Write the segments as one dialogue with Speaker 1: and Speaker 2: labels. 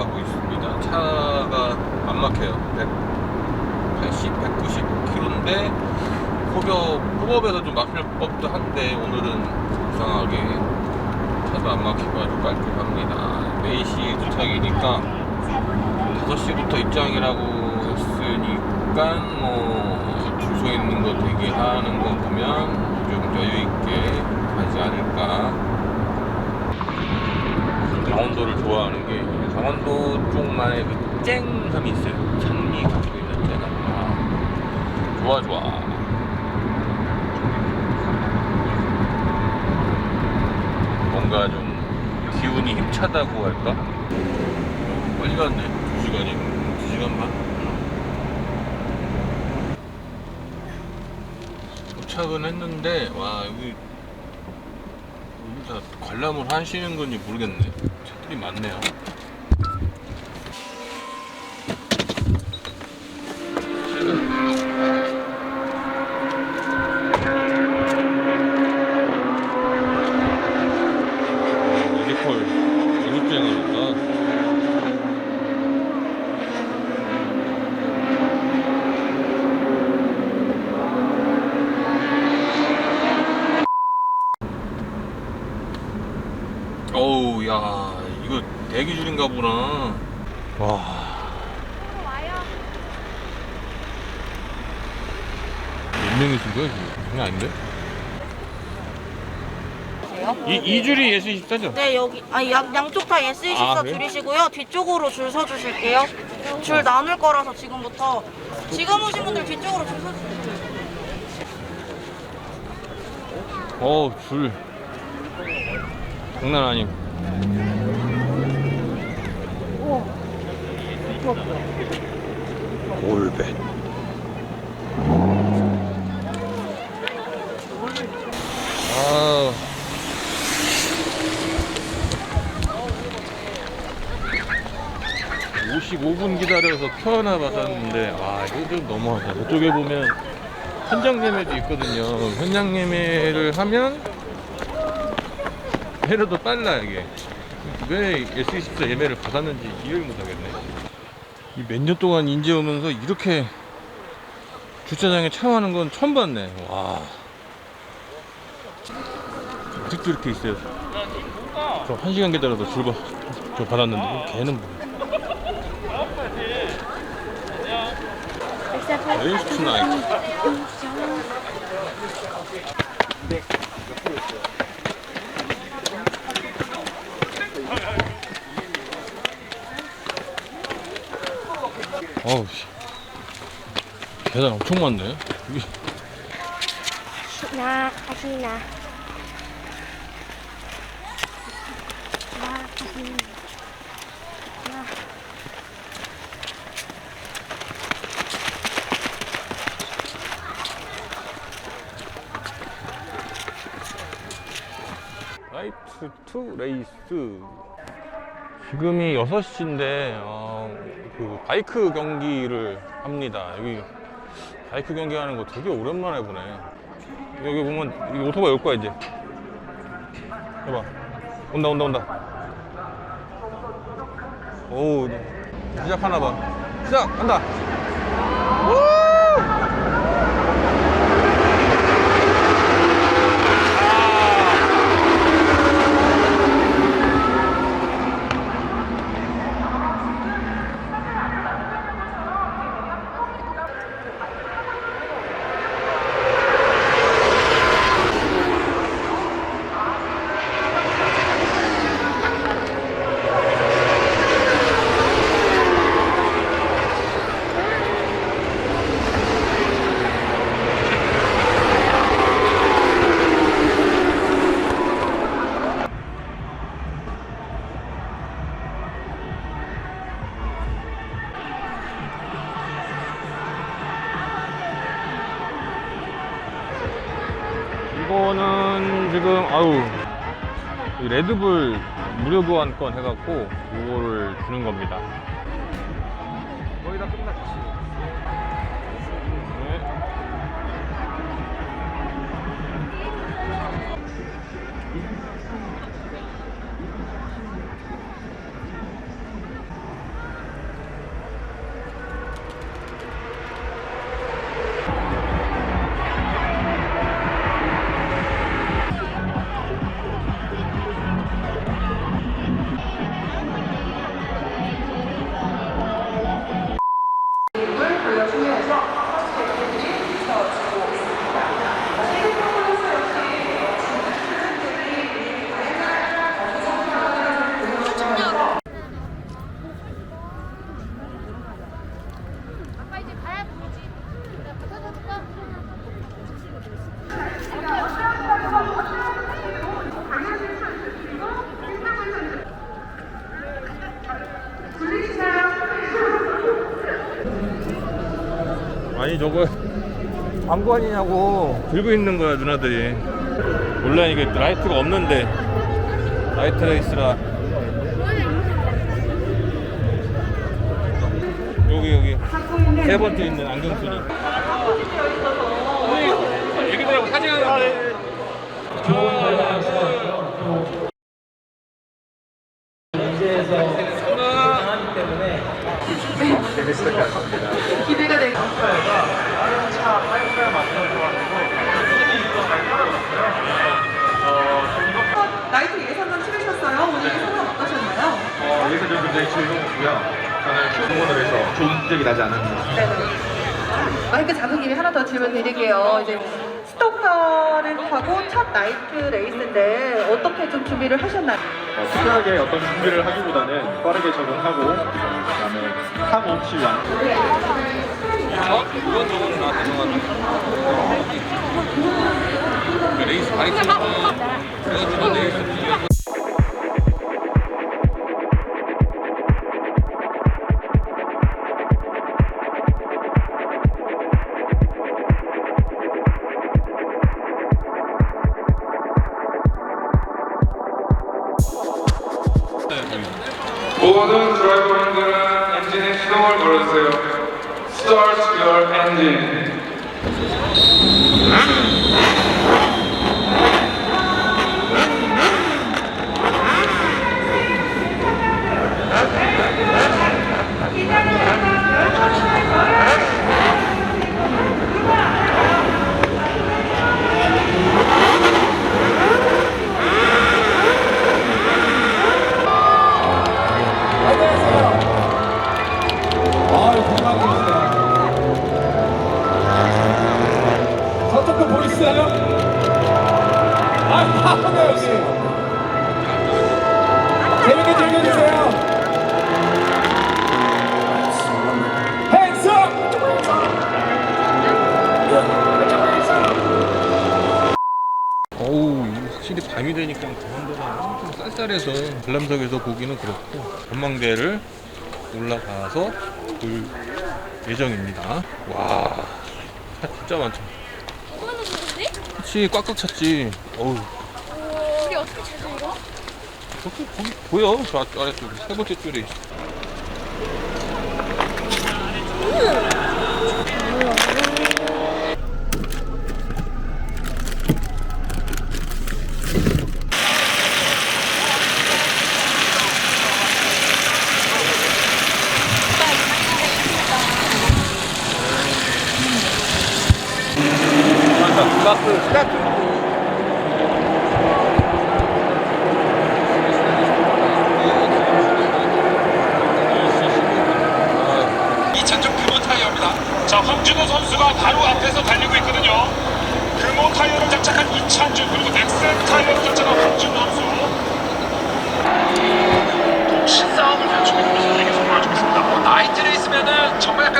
Speaker 1: 가고 있습니다. 차가 안 막혀요. 180, 190km인데 호법, 호법에서 좀 막힐 법도 한데 오늘은 이상하게 차도 안 막히고 아주 깔끔합니다. 4시 도착이니까 5시부터 입장이라고 했으니까 뭐줄 서 있는 거 대기하는 거 보면 좀 여유 있게 가지 않을까. 강원도를 좋아하는 게 강원도 쪽만의 그 쨍함이 있어요. 찬미 갖고 있는 쨍함. 아, 좋아 좋아. 뭔가 좀 기운이 힘차다고 할까? 빨리 갔네. 두 시간이. 두 시간 반. 도착은 했는데 와 여기 여기 다 관람을 하시는 건지 모르겠네. 차들이 많네요. 유니콜 이국쟁이니까 어우 야 이거 보나 와 몇 명이신 거야 지금? 장난 아닌데? 이, 이 줄이 예수 24죠?
Speaker 2: 네 여기 아 양, 양쪽 다 S24
Speaker 1: 아, 그래요?
Speaker 2: 줄이시고요 뒤쪽으로 줄 서주실게요 줄 나눌 거라서 지금부터 지금 오신 분들 뒤쪽으로 줄 서주세요
Speaker 1: 어우 줄 장난 아님 올벳 아. 55분 기다려서 표 하나 받았는데 아 이거 좀 너무하다. 저쪽에 보면 현장 예매도 있거든요. 현장 예매를 하면 회로도 빨라 이게. 왜 S24 예매를 받았는지 이해를 못하겠네. 이 몇 년 동안 인제 오면서 이렇게 주차장에 차하는 건 처음 봤네. 와. 아직도 이렇게 있어요. 저한 시간 기다려서 줄 봐, 저 받았는데 걔는 뭐. Race tonight. 어우 씨. 계단 엄청 많네. 여기
Speaker 3: 나 하시나 나 하시나 나
Speaker 1: 라이트 투 레이스 지금이 6시인데 어, 그 바이크 경기를 합니다. 여기 바이크 경기 하는 거 되게 오랜만에 보네. 여기 보면 이 오토바이 올 거야 이제. 해봐. 온다 온다 온다. 오 시작하나 봐. 시작한다 교환권 해갖고 이거를 주는 겁니다. 저거 광고 아니냐고. 들고 있는 거야 누나들이. 원래 이게 라이트가 없는데. 라이트 레이스라. 여기 여기. 세 번째 있는 안경순이 애기들하고 사진 하 나
Speaker 4: 나이트 예선전 치르셨어요? 오늘 예선전 어떠셨나요?
Speaker 5: 어, 예선전 굉장히 즐거웠고요. 저는 휴무원을 해서 좋은 기억이 나지 않았나.
Speaker 4: 네네. 마이크 잡은 김에 하나 더 질문 드릴게요. 이제 스토커를 타고 첫 나이트 레이스인데 어떻게 좀 준비를 하셨나요?
Speaker 5: 어, 특별하게 어떤 준비를 하기보다는 빠르게 적응하고, 그다음에 사고 치유한.
Speaker 1: 어? 이건 저건 나한테 정하는 그 레이스 바이크 그래가지고 레이스 밤이 되니까 강원도가 좀 쌀쌀해서 관람석에서 보기는 그렇고 전망대를 올라가서 볼 예정입니다. 와 차 진짜 많죠.
Speaker 3: 얼마나 좋은데?
Speaker 1: 그치 꽉꽉 찼지. 어우.
Speaker 3: 우리 어떻게 찾아 이거?
Speaker 1: 거기, 거기 보여. 저 아래- 아래쪽에 세 번째 줄에 있어 스타트 스타트
Speaker 6: 이차적 금호 타이어입니다. 자, 황준호 선수가 바로 앞에서 달리고 있거든요. 금호 타이어를 장착한 이찬주 그리고 넥센 타이어를 장착한 황준호 선수. 동시 싸움을 펼치고 있는 모습을 계속 보여주고 있습니다. 뭐, 나이트 레이스면은 정말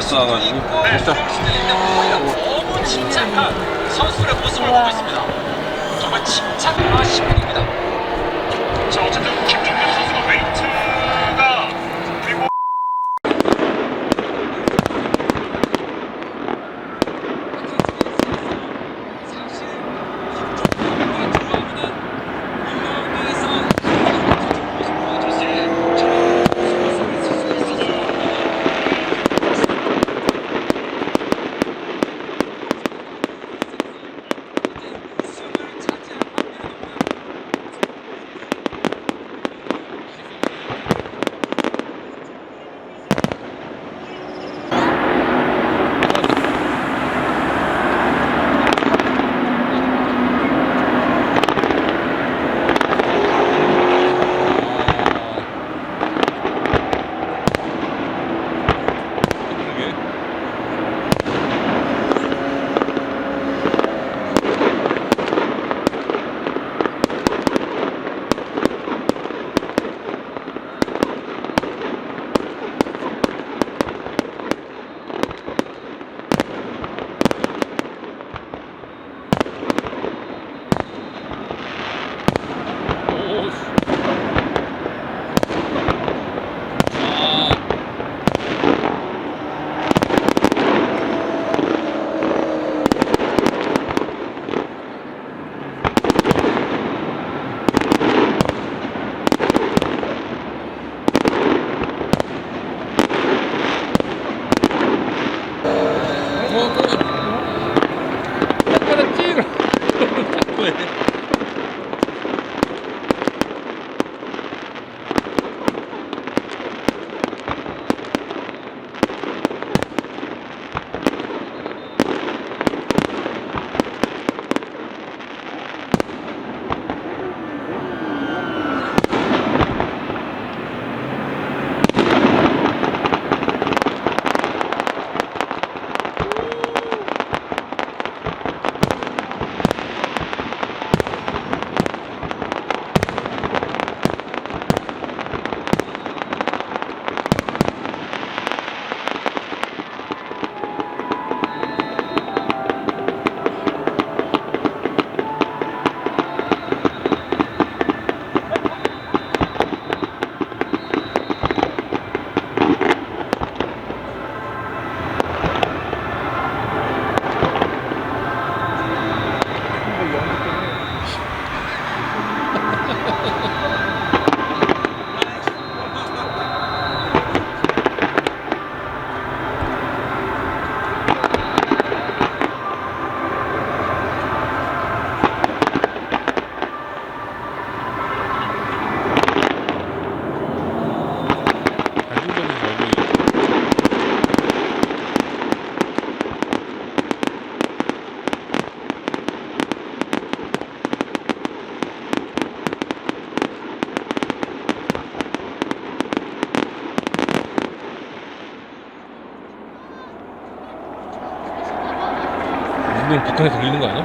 Speaker 6: 수도 있는데 오히려 너무 침착한 선수의 모습을 보고 있습니다. 정말 침착과 시민입니다. 자, 어쨌든 김
Speaker 1: 눈 부통에서 밀는 거 아니야?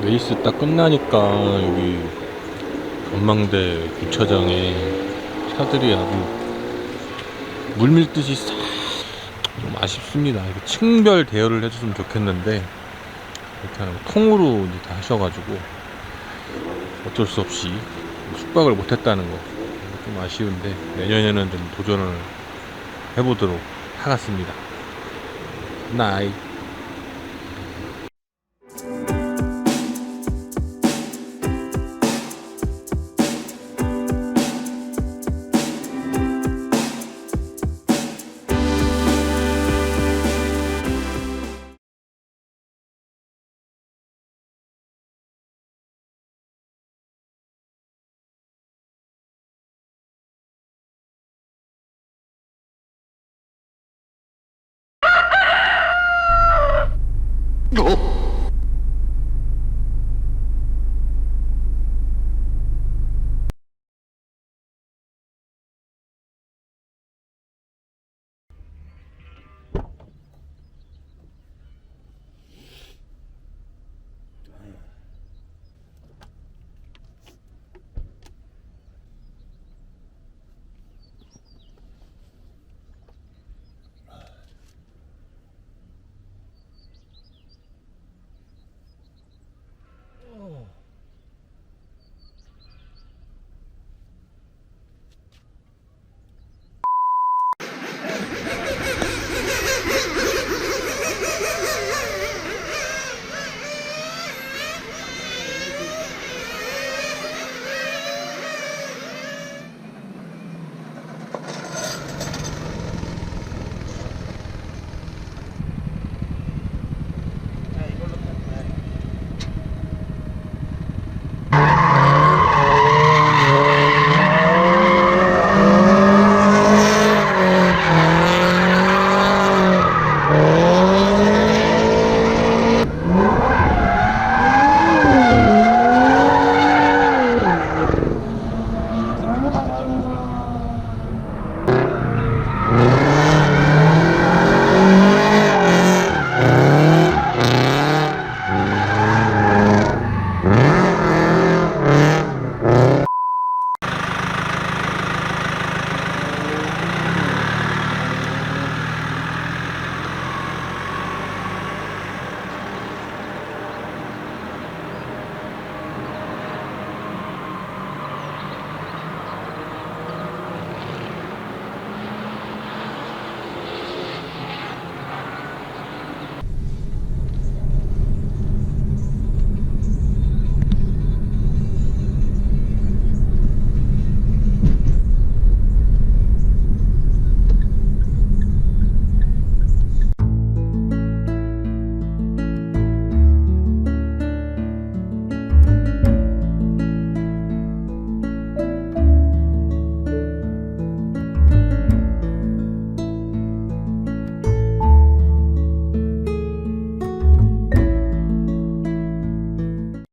Speaker 1: 레이스 딱 끝나니까 여기 전망대 주차장에 차들이 아주 물밀듯이 싹 좀 아쉽습니다. 이거 층별 대여를 해줬으면 좋겠는데 이렇게 통으로 이제 다 하셔가지고 어쩔 수 없이 숙박을 못했다는 거 좀 아쉬운데 내년에는 좀 도전을 해보도록 하겠습니다. 나이.